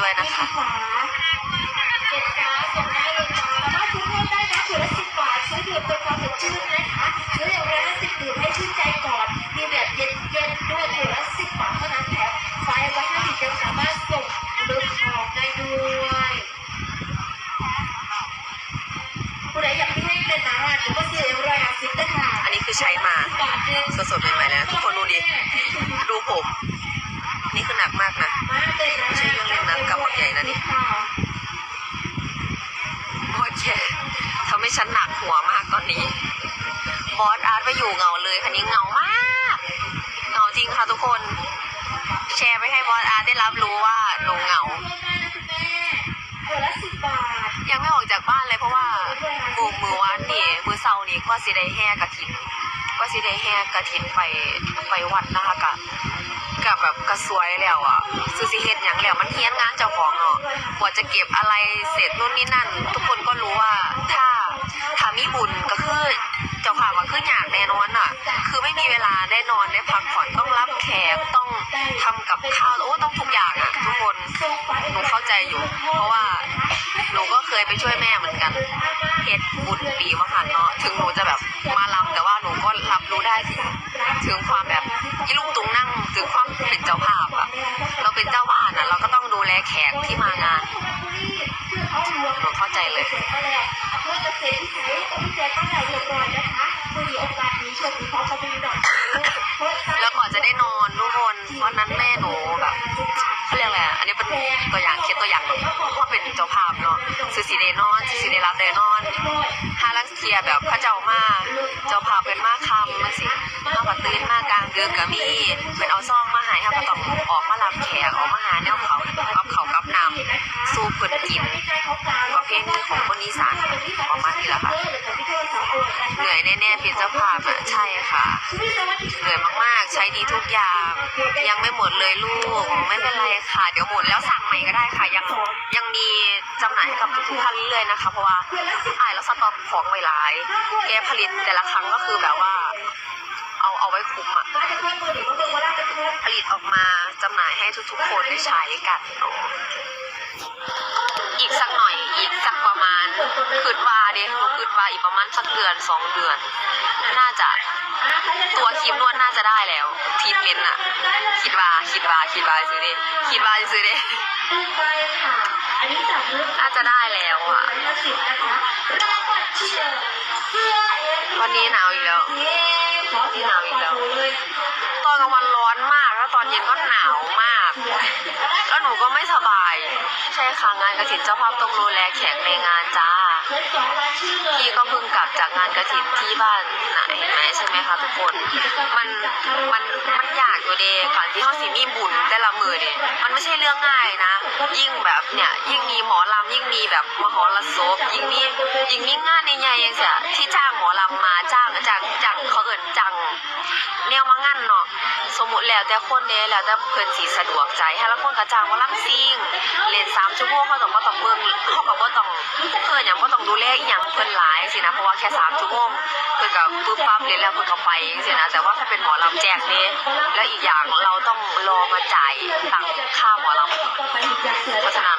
ด้วยนะคะเจ็ดฟ้าส่งได้เลยจ้าสามารถซื้อเพิ่มได้นะขวดละสิบบาทซื้อดื่มเป็นความสดชื่นนะคะซื้ออย่างละห้าสิบดื่มให้ชื่นใจก่อน มีแบบเย็นๆด้วยขวดละสิบบาทเท่านั้นแถมไฟไว้ห้าสิบยังสามารถส่งลึกของได้ด้วยผู้ใดอยากให้เป็นนาหรือว่าซื้อเอ็มร้อยห้าสิบได้ค่ะอันนี้คือใช้มาสดๆใหม่ๆเลยนะทุกคนดูดิ ดูผม นี่คือหนักมากนะ ไม่ใช่เรื่องเล่นนะกับหมดใหญ่นะนี่ โอเคทำให้ฉันหนักหัวมากตอนนี้ บอสอาร์ตไปอยู่เหงาเลยคันนี้เหงามากเหงาจริงค่ะทุกคน แชร์ไปให้บอสอาร์ตได้รับรู้ว่าหนูเหงา ยังไม่ออกจากบ้านเลยเพราะว่ามือมือวันนี่มือเสาร์นี่ก็สิได้แห่กระถิน ก็สิได้แห่กระถินไปไปวัดนะคะกะกับแบบกระสวยแล้วอะซื้อสิเฮ็ดหยังแล้วมันเฮี้ยนงานเจ้าของเนาะกว่าจะเก็บอะไรเสร็จนู่นนี่นั่น ทุกคน ได้นอนได้พักผ่อนต้องรับแขกต้องทำกับข้าวโอ้ต้องทุกอย่างอะทุกคนหนูเข้าใจอยู่ เพราะว่าหนูก็เคยไปช่วยแม่เหมือนกันเฮ็ดบุญปีมหันเนาะถึงหนูจะแบบมาลำแต่ว่าหนูก็รับรู้ได้ถึงถึงความแบบอีลุงตุงนั่งถึงความเป็นเจ้าภาพอะเราเป็นเจ้าบ้านอะเราก็ต้องดูแลแขกที่มางานหนูเข้าใจเลย แล้วก่อนจะได้นอนทุกคนวันนั้นแม่หนูแบบเขาเรียกอะไรอันนี้เป็นตัวอย่างเคสตัวอย่างหนึ่งว่าเป็นเจ้าภาพเนาะซื้อสีเดนอนซื้อสีเดรับเดนอนห้าลักเทียแบบพระเจ้ามาเจ้าภาพเป็นมากคำมาสิมาบัดตื่นมากกลางเดือนก็มีเป็นเอาซ่องมาหายค่ะก็ต้องออกมารับแขกออกมาหาแนวเขากับเขากับนำสู้เพิ่นกินประเภทนี้ของคนอีสานออกมาทีละค่ะ เหนื่อยแน่ๆเป็นเจ้าภาพอะใช่ค่ะเหนื่อยมากๆ ใช้ดีทุกอย่าง ยังไม่หมดเลยลูกไม่เป็นไรค่ะ เดี๋ยวหมดแล้วสั่งใหม่ก็ได้ค่ะ ยังยังมีจำหน่ายให้กับทุกๆท่านเรื่อยๆนะคะ เพราะว่าอ่ายแล้วสต็อกของไว้หลายแกผลิตแต่ละครั้งก็คือแบบว่า เอาเอาไว้คุ้มอะผลิตออกมาจำหน่ายให้ทุกๆคนได้ใช้กันเนาะ อีกสักหน่อยอีกสักประมาณคืดว่าเด็กคืดว่าอีกประมาณสักเดือนสองเดือน น่าจะตัวครีมนวดน่าจะได้แล้วทีทเมนต์อะคิดว่าคิดว่าคิดว่าซื้อเดิคิดว่าซื้อเดิน่าจะได้แล้วอะวันนี้หนาวอีกแล้วนี่หนาวอีกแล้ว ตอนกลางวันร้อนมากแล้วตอนเย็นก็หนาวมาก แล้วหนูก็ไม่สบาย ใช่ค่ะงานกระถินเจ้าภาพต้องดูแลแขกในงานจ้าพี่ก็เพิ่งกลับจากงานกระถินที่บ้านนะเห็นไหมใช่ไหมคะทุกคน มันมันมันยากอยู่เดการที่เขาสิมีบุญแต่ละมือเนี่ยมันไม่ใช่เรื่องง่ายนะ ยิ่งแบบเนี่ยยิ่งมีหมอลำยิ่งมีแบบมหรสพยิ่งมียิ่งมีงานในใหญ่ย่างเสียที่จ้างหมอลำมาจ้างจากจากเขาเอินจังแนวมางั้นเนาะสมมุติ แล้วแต่คนเนี้แล้วแต่เพิ่นสีสะดวกใจให้ละคนก็จ้างมาลำซิ่งเล่นสามชั่วโมงเขาต้องก็ต้องเบิ่งเขาก็บ่ต้องเพิ่นอยังบ่ต้องดูแลอีหยังเพิ่นหลายสินะเพราะว่าแค่สามชั่วโมงเพิ่นก็ปึ๊บปั๊บเล่นแล้วเพิ่นก็ไปสินะแต่ว่าถ้าเป็นหมอลำแจกนี่แล้วอีกอย่างเราต้องรอมาจ่ายตังค่าหมอลำเพราะฉะนั้น